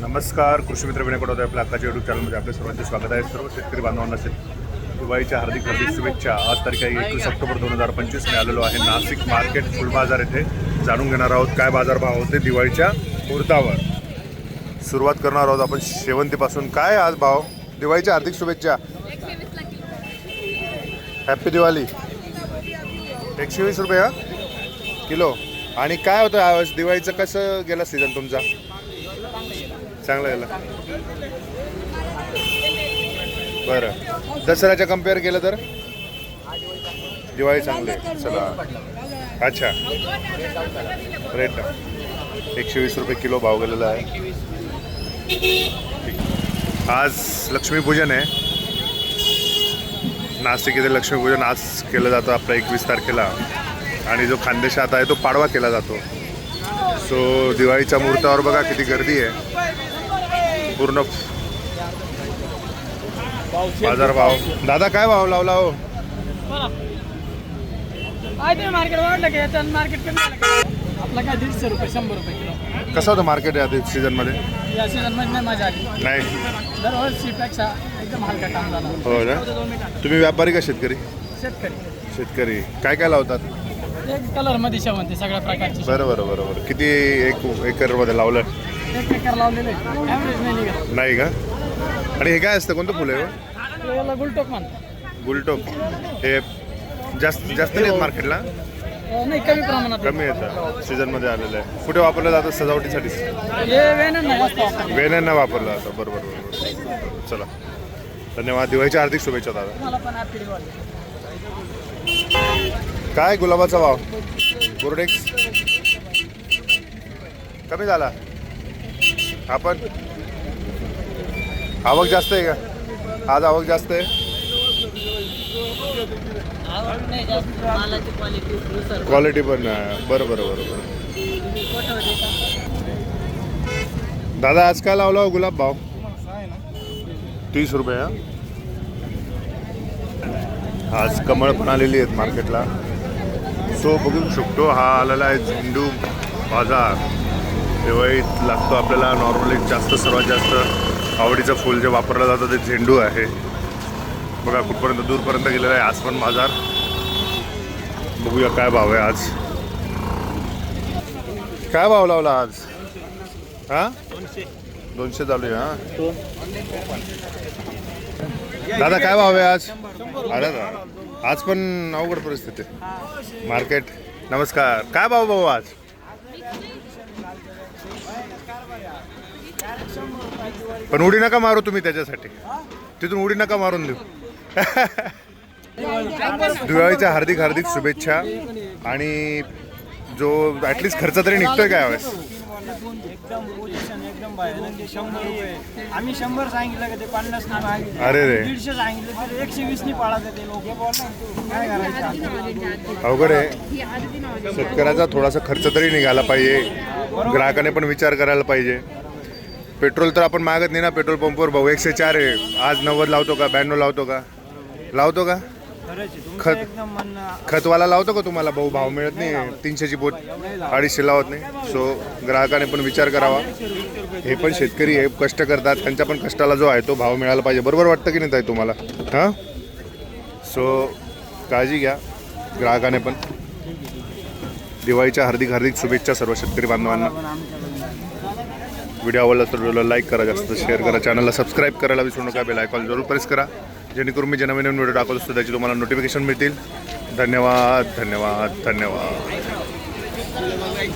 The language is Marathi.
नमस्कार कृषी मित्र विनय आपल्या आकाच्या युट्यूब चॅनलमध्ये आपले सर्वांचे स्वागत आहे. सर्व शेतकरी बांधवांना दिवाळीच्या हार्दिक हार्दिक शुभेच्छा. आज तारीख आहे एकवीस ऑक्टोबर दोन हजार पंचवीस. मी आलेलो आहे नाशिक मार्केट फुल बाजार येथे. जाणून घेणार आहोत काय बाजारभाव होते दिवाळीच्या मुहूर्तावर. सुरुवात करणार आहोत आपण शेवंतीपासून. काय आज भाव? दिवाळीच्या हार्दिक शुभेच्छा. हॅपी दिवाळी. एकशे वीस रुपये किलो. आणि काय होतं आज? दिवाळीचं कसं गेला सीझन तुमचा? चांगला गेला बरं. दसऱ्याच्या कंपेअर केलं तर? दिवाळी चांगली आहे. चला. अच्छा. रेट एकशे वीस रुपये किलो भाव गेलेला आहे. आज लक्ष्मीपूजन आहे. नाशिक येथे लक्ष्मीपूजन आज केलं जातं आपल्या एकवीस तारखेला. आणि जो खानदेशात आहे तो पाडवा केला जातो. सो दिवाळीच्या मुहूर्तावर बघा किती गर्दी आहे. पूर्ण बाजार भाव. दादा काय भाव लावला हो? मार्केट वाढलं मार्केट कमी झालं का? आपला काय दीडशे रुपये शंभर रुपये किलो. कसं होतं मार्केट या सीझनमध्ये या सीझनमध्ये नाही मजा आली. नाही. दरवर्षीपेक्षा एकदम हलका काम झाला. हो ना. तुम्ही व्यापारी का शेतकरी? शेतकरी. शेतकरी. काय काय लावतात? एक कलरमध्ये शेवंती सगळ्या प्रकारची. बरं बरं बरं बरं किती एक एकरमध्ये लावलं? एक एकर लावलेले. ॲव्हरेज नाही का? आणि हे काय असतं? कोणतं फुलं आहे हो? याला गुलटोक म्हणतात. गुलटोक. हे जास्त जास्त नाही मार्केटला अं, नाही कमी प्रमाणात. कमी येतं सीझनमध्ये आलेलं आहे. कुठे वापरलं जातं? सजावटीसाठी? हे नाही जास्त. वेण्यांना वापरलं जातं. बरोबर बरोबर चला. धन्यवाद. दिवाळीच्या हार्दिक शुभेच्छा दादा. तुम्हाला पण हॅपी दिवाळी. काय गुलाबाचा भाव? बोर्डेक्स कमी झाला. आपण. आवक जास्त आहे का? आज आवक जास्त आहे? क्वालिटी पण. बरं बरं बरं बरं दादा आज काय लावला हो गुलाब भाव? तीस रुपये? आज कमळ पण आलेली आहेत मार्केटला सो बघू शकतो हा आलेला आहे झेंडू बाजार. दिवाळीत लागतो आपल्याला नॉर्मली जास्त सर्वात जास्त आवडीचं फूल जे वापरलं जातं ते झेंडू आहे. बघा कुठपर्यंत दूरपर्यंत गेलेला आहे आज पण बाजार. बघूया काय भाव आहे आज. काय भाव लावला आज? हा? दोनशे चालू आहे हा? दादा काय भाव आहे आज? अरे आज पण अवघड परिस्थिती मार्केट. नमस्कार. काय भाव भाऊ आज? पण उडी नका मारू तुम्ही त्याच्यासाठी. तिथून उडी नका मारून देऊ. दिवाळीच्या हार्दिक हार्दिक शुभेच्छा. आणि जो ॲटलिस्ट खर्च तरी निघतोय काय आम्ही शंभर सांगितलं का ते पन्नास मागितले. अरे रे. दीडशे सांगितलं तर एकशे वीस नाही पाळायचं ते लोक. काय करायचं? अवघड आहे. शेतकऱ्याचा थोडासा खर्च तरी निघाला पाहिजे. ग्राहकाने पण विचार करायला पाहिजे. पेट्रोल तर आपण मागत नाही ना पेट्रोल पंपवर भाऊ. एकशे चार आहे. आज नव्वद लावतो का? ब्याण्णव लावतो का? लावतो का? खत खतवाला लावतो का तुम्हाला भाऊ? भाव मिळत नाही. तीनशेची बोट अडीचशे लावत नाही. सो ग्राहकाने पण विचार करावा. हे पण शेतकरी आहे कष्ट करतात. त्यांच्या पण कष्टाला जो आहे तो भाव मिळाला पाहिजे. बरोबर वाटतं की नाही ताई तुम्हाला? हां? सो काळजी घ्या. ग्राहकाने पण. दिवाळीच्या हार्दिक हार्दिक शुभेच्छा सर्व शेतकरी बांधवांना. व्हिडिओ आवडला तर व्हिडिओला लाईक करा जास्त शेअर करा चॅनलला सबस्क्राईब करायला विसरू नका बेल आयकॉन जरूर प्रेस करा. जेणेकरून मी जे नवीन नवीन व्हिडिओ टाकत असतो त्याची तुम्हाला नोटिफिकेशन मिळतील. धन्यवाद धन्यवाद धन्यवाद.